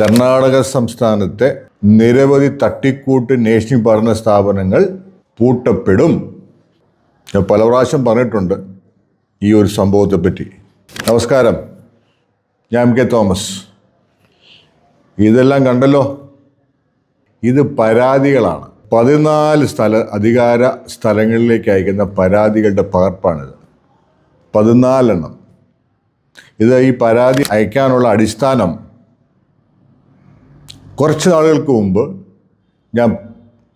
കർണാടക സംസ്ഥാനത്തെ നിരവധി തട്ടിക്കൂട്ട് നേഷണൽ പഠന സ്ഥാപനങ്ങൾ പൂട്ടപ്പെടും. ഞാൻ പല പ്രാവശ്യം പറഞ്ഞിട്ടുണ്ട് ഈ ഒരു സംഭവത്തെപ്പറ്റി നമസ്കാരം. ഞാൻ കെ തോമസ്. ഇതെല്ലാം കണ്ടല്ലോ? ഇത് പരാതികളാണ്. പതിനാല് സ്ഥല അധികാര സ്ഥലങ്ങളിലേക്ക് അയക്കുന്ന പരാതികളുടെ പകർപ്പാണിത്. പതിനാലെണ്ണം. ഇത് ഈ പരാതി അയക്കാനുള്ള അടിസ്ഥാനം കുറച്ച് നാളുകൾക്ക് മുമ്പ് ഞാൻ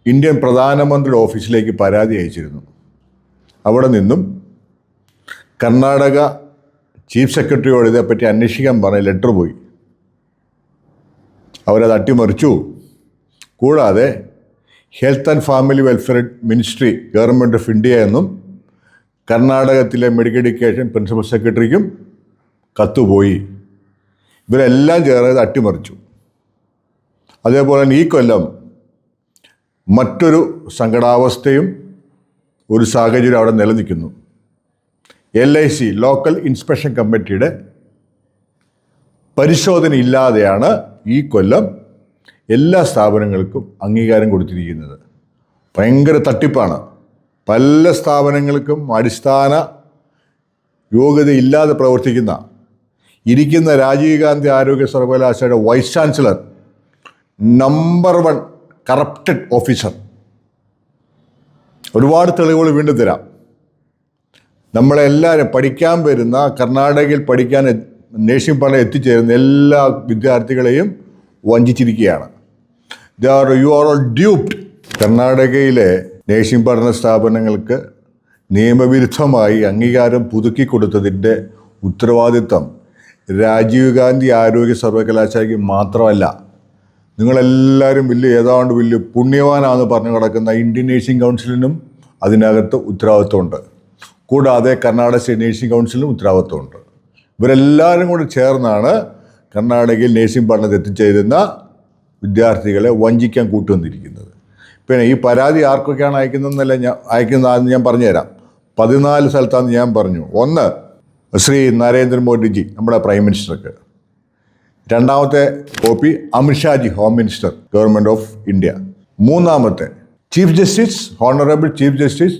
ഇന്ത്യൻ പ്രധാനമന്ത്രിയുടെ ഓഫീസിലേക്ക് പരാതി അയച്ചിരുന്നു. അവിടെ നിന്നും കർണാടക ചീഫ് സെക്രട്ടറിയോട് ഇതേപ്പറ്റി അന്വേഷിക്കാൻ പറഞ്ഞ ലെറ്റർ പോയി. അവരത് അട്ടിമറിച്ചു. കൂടാതെ health and family welfare ministry government of India എന്നും കർണാടകത്തിലെ മെഡിക്കൽ എഡ്യൂക്കേഷൻ പ്രിൻസിപ്പൽ സെക്രട്ടറിക്കും കത്തുപോയി. ഇവരെല്ലാം ചേർന്ന് അട്ടിമറിച്ചു. അതേപോലെ തന്നെ ഈ കൊല്ലം മറ്റൊരു സങ്കടാവസ്ഥയും ഒരു സാഹചര്യം അവിടെ നിലനിൽക്കുന്നു. L I C local inspection കമ്മിറ്റിയുടെ പരിശോധന ഇല്ലാതെയാണ് ഈ കൊല്ലം എല്ലാ സ്ഥാപനങ്ങൾക്കും അംഗീകാരം കൊടുത്തിരിക്കുന്നത്. ഭയങ്കര തട്ടിപ്പാണ്. പല സ്ഥാപനങ്ങൾക്കും അടിസ്ഥാന യോഗ്യതയില്ലാതെ പ്രവർത്തിക്കുന്ന ഇരിക്കുന്ന രാജീവ് ഗാന്ധി ആരോഗ്യ സർവകലാശാലയുടെ vice chancellor number one corrupted officer ഒരുപാട് തെളിവുകൾ വീണ്ടും തരാം. നമ്മളെല്ലാവരും പഠിക്കാൻ വരുന്ന കർണാടകയിൽ പഠിക്കാൻ നേഴ്സിംഗ് പഠനം എത്തിച്ചേരുന്ന എല്ലാ വിദ്യാർത്ഥികളെയും വഞ്ചിച്ചിരിക്കുകയാണ്. The are you are all duped കർണാടകയിലെ നേഴ്സിംഗ് പഠന സ്ഥാപനങ്ങൾക്ക് നിയമവിരുദ്ധമായി അംഗീകാരം പുതുക്കി കൊടുത്തതിന്റെ ഉത്തരവാദിത്തം രാജീവ് ഗാന്ധി ആരോഗ്യ സർവകലാശാലയ്ക്ക് മാത്രമല്ല. നിങ്ങളെല്ലാവരും വലിയ ഏതാണ്ട് വലിയ പുണ്യവാനാണെന്ന് പറഞ്ഞു കിടക്കുന്ന ഇന്ത്യൻ നേഴ്സിംഗ് കൗൺസിലിനും അതിനകത്ത് ഉത്തരവാദിത്വമുണ്ട്. കൂടാതെ കർണാടക സ്റ്റേറ്റ് നേഴ്സിംഗ് കൗൺസിലിനും ഉത്തരവാദിത്വമുണ്ട്. ഇവരെല്ലാവരും കൂടി ചേർന്നാണ് കർണാടകയിൽ നേഴ്സിംഗ് പഠനത്തിൽ എത്തിച്ചേരുന്ന വിദ്യാർത്ഥികളെ വഞ്ചിക്കാൻ കൂട്ടുവന്നിരിക്കുന്നത്. പിന്നെ ഈ പരാതി ആർക്കൊക്കെയാണ് അയക്കുന്നതെന്നല്ല ഞാൻ അയക്കുന്നതെന്ന് ഞാൻ പറഞ്ഞുതരാം. പതിനാല് സ്ഥലത്താണെന്ന് ഞാൻ പറഞ്ഞു. ഒന്ന് ശ്രീ നരേന്ദ്രമോദിജി നമ്മുടെ പ്രൈം മിനിസ്റ്റർക്ക്. രണ്ടാമത്തെ copy Amit Shah ji home minister government of India മൂന്നാമത്തെ chief justice honourable chief justice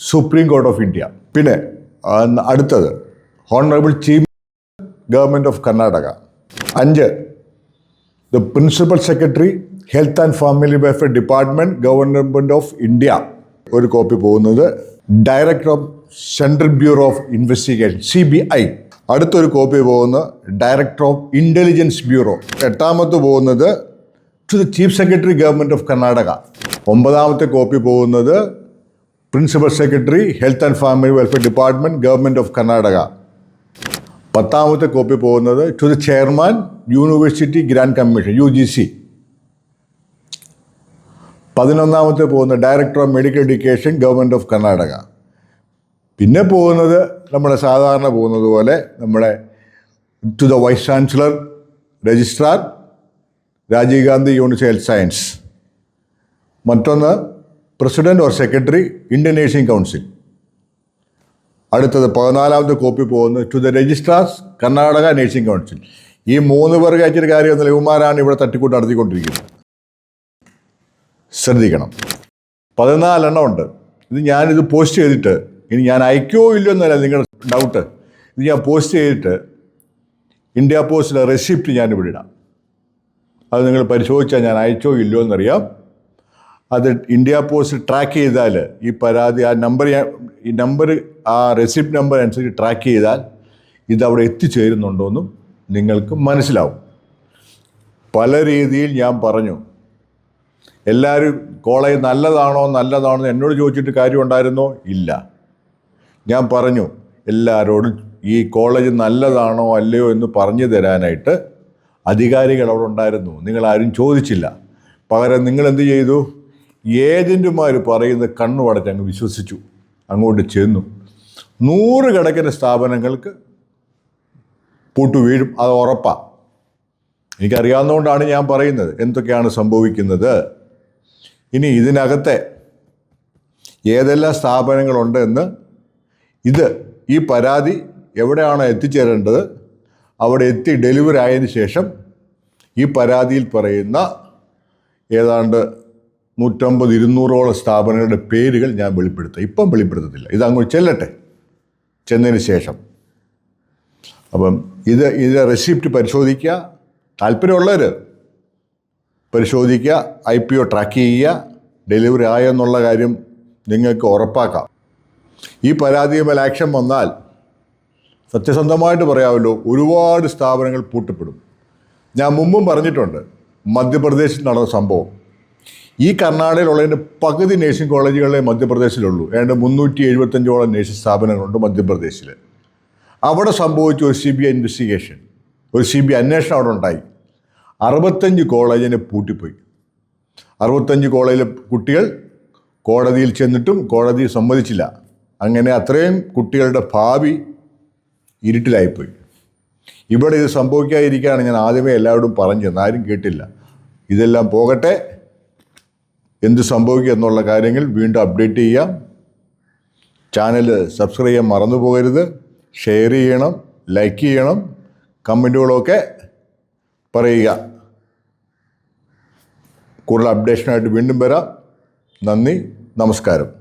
supreme court of India പിന്നെ അടുത്തത് honourable chief government of Karnataka അഞ്ച് the principal secretary health and family welfare department government of India ഒരു copy പോകുന്നത് director of central bureau of investigation C B I അടുത്തൊരു copy പോകുന്ന director of intelligence bureau എട്ടാമത്തെ പോകുന്നത് to the chief secretary government of Karnataka ഒമ്പതാമത്തെ copy പോകുന്നത് principal secretary health and family welfare department government of Karnataka പത്താമത്തെ copy പോകുന്നത് to the chairman university grant commission U G C പതിനൊന്നാമത്തെ പോകുന്ന director of medical education government of Karnataka പിന്നെ പോകുന്നത് നമ്മുടെ സാധാരണ പോകുന്നത് പോലെ നമ്മുടെ to the vice chancellor registrar Rajiv Gandhi university health science മറ്റൊന്ന് president or secretary Indian nursing council അടുത്തത് പതിനാലാമത്തെ കോപ്പി പോകുന്നത് to the registrars Karnataka nursing council ഈ മൂന്ന് പേർക്ക് അയച്ചൊരു കാര്യമൊന്നുമില്ല. ഇവന്മാരാണ് ഇവിടെ തട്ടിക്കൂട്ട് നടത്തിക്കൊണ്ടിരിക്കുന്നത്. ശ്രദ്ധിക്കണം. പതിനാലെണ്ണം ഉണ്ട്. ഇത് ഞാനിത് പോസ്റ്റ് ചെയ്തിട്ട് ഇനി ഞാൻ അയക്കോ ഇല്ലയോ എന്നല്ല നിങ്ങളുടെ ഡൗട്ട് ഇത് ഞാൻ പോസ്റ്റ് ചെയ്തിട്ട് ഇന്ത്യ പോസ്റ്റിലെ റെസിപ്റ്റ് ഞാൻ ഇവിടെ ഇടാം. അത് നിങ്ങൾ പരിശോധിച്ചാൽ ഞാൻ അയച്ചോ ഇല്ലയോ എന്നറിയാം. അത് ഇന്ത്യ പോസ്റ്റ് ട്രാക്ക് ചെയ്താൽ ഈ പരാതി ആ നമ്പർ ഞാൻ ഈ നമ്പർ ആ റെസിപ്റ്റ് നമ്പർ അനുസരിച്ച് ട്രാക്ക് ചെയ്താൽ ഇതവിടെ എത്തിച്ചേരുന്നുണ്ടോയെന്നും നിങ്ങൾക്ക് മനസ്സിലാവും. പല രീതിയിൽ ഞാൻ പറഞ്ഞു. എല്ലാവരും കോളേജ് നല്ലതാണോ നല്ലതാണോ എന്ന് എന്നോട് ചോദിച്ചിട്ട് കാര്യമുണ്ടായിരുന്നോ? ഇല്ല. ഞാൻ പറഞ്ഞു എല്ലാവരോടും ഈ കോളേജ് നല്ലതാണോ അല്ലയോ എന്ന് പറഞ്ഞു തരാനായിട്ട് അധികാരികൾ അവിടെ ഉണ്ടായിരുന്നു. നിങ്ങളാരും ചോദിച്ചില്ല. പകരം നിങ്ങൾ എന്ത് ചെയ്തു? ഏജന്റുമാർ പറയുന്ന കണ്ണു അടച്ച് അങ്ങ് വിശ്വസിച്ചു. അങ്ങോട്ട് ചെന്നു. നൂറുകണക്കിന് സ്ഥാപനങ്ങൾക്ക് പൂട്ടു വീഴും. അത് ഉറപ്പാണ് എനിക്കറിയാവുന്നതുകൊണ്ടാണ് ഞാൻ പറയുന്നത്. എന്തൊക്കെയാണ് സംഭവിക്കുന്നത്? ഇനി ഇതിനകത്തെ ഏതെല്ലാം സ്ഥാപനങ്ങളുണ്ട് എന്ന് ഇത് ഈ പരാതി എവിടെയാണോ എത്തിച്ചേരേണ്ടത് അവിടെ എത്തി ഡെലിവറി ആയതിന് ശേഷം ഈ പരാതിയിൽ പറയുന്ന ഏതാണ്ട് നൂറ്റമ്പത് ഇരുന്നൂറോളം സ്ഥാപനങ്ങളുടെ പേരുകൾ ഞാൻ വെളിപ്പെടുത്തുക ഇപ്പം വെളിപ്പെടുത്തത്തില്ല. ഇത് അങ്ങോട്ട് ചെല്ലട്ടെ. ചെന്നതിന് ശേഷം. അപ്പം ഇത് ഇതിന്റെ റെസിപ്റ്റ് പരിശോധിക്കുക. താല്പര്യമുള്ളവർ പരിശോധിക്കുക. ഐ പി ഒ ട്രാക്ക് ചെയ്യുക. ഡെലിവറി ആയെന്നുള്ള കാര്യം നിങ്ങൾക്ക് ഉറപ്പാക്കാം. ഈ പരാതിയുമേൽ ആക്ഷൻ വന്നാൽ സത്യസന്ധമായിട്ട് പറയാമല്ലോ ഒരുപാട് സ്ഥാപനങ്ങൾ പൂട്ടപ്പെടും. ഞാൻ മുമ്പും പറഞ്ഞിട്ടുണ്ട് മധ്യപ്രദേശിൽ നടന്ന സംഭവം. ഈ കർണാടകയിലുള്ളതിന്റെ പകുതി നേഴ്സിംഗ് കോളേജുകളെ മധ്യപ്രദേശിലുള്ളൂ. ഏതാണ്ട് മുന്നൂറ്റി എഴുപത്തഞ്ചോളം നേഴ്സിംഗ് സ്ഥാപനങ്ങളുണ്ട് മധ്യപ്രദേശിൽ അവിടെ സംഭവിച്ച ഒരു സി ബി ഐ ഇൻവെസ്റ്റിഗേഷൻ ഒരു സി ബി അന്വേഷണം അവിടെ ഉണ്ടായി. അറുപത്തഞ്ച് കോളേജിനെ പൂട്ടിപ്പോയി. അറുപത്തഞ്ച് കോളേജിലെ കുട്ടികൾ കോടതിയിൽ ചെന്നിട്ടും കോടതി സമ്മതിച്ചില്ല. അങ്ങനെ അത്രയും കുട്ടികളുടെ ഭാവി ഇരുട്ടിലായിപ്പോയി. ഇവിടെ ഇത് സംഭവിക്കാതിരിക്കുകയാണ് ഞാൻ ആദ്യമേ എല്ലാവരോടും പറഞ്ഞു ആരും കേട്ടില്ല. ഇതെല്ലാം പോകട്ടെ. എന്ത് സംഭവിക്കുക എന്നുള്ള കാര്യങ്ങൾ വീണ്ടും അപ്ഡേറ്റ് ചെയ്യാം. ചാനൽ സബ്സ്ക്രൈബ് ചെയ്യാൻ മറന്നു പോകരുത്. ഷെയർ ചെയ്യണം ലൈക്ക് ചെയ്യണം കമന്റുകളൊക്കെ പറയുക. കൂടുതൽ അപ്ഡേഷനായിട്ട് വീണ്ടും വരാം. നന്ദി നമസ്കാരം.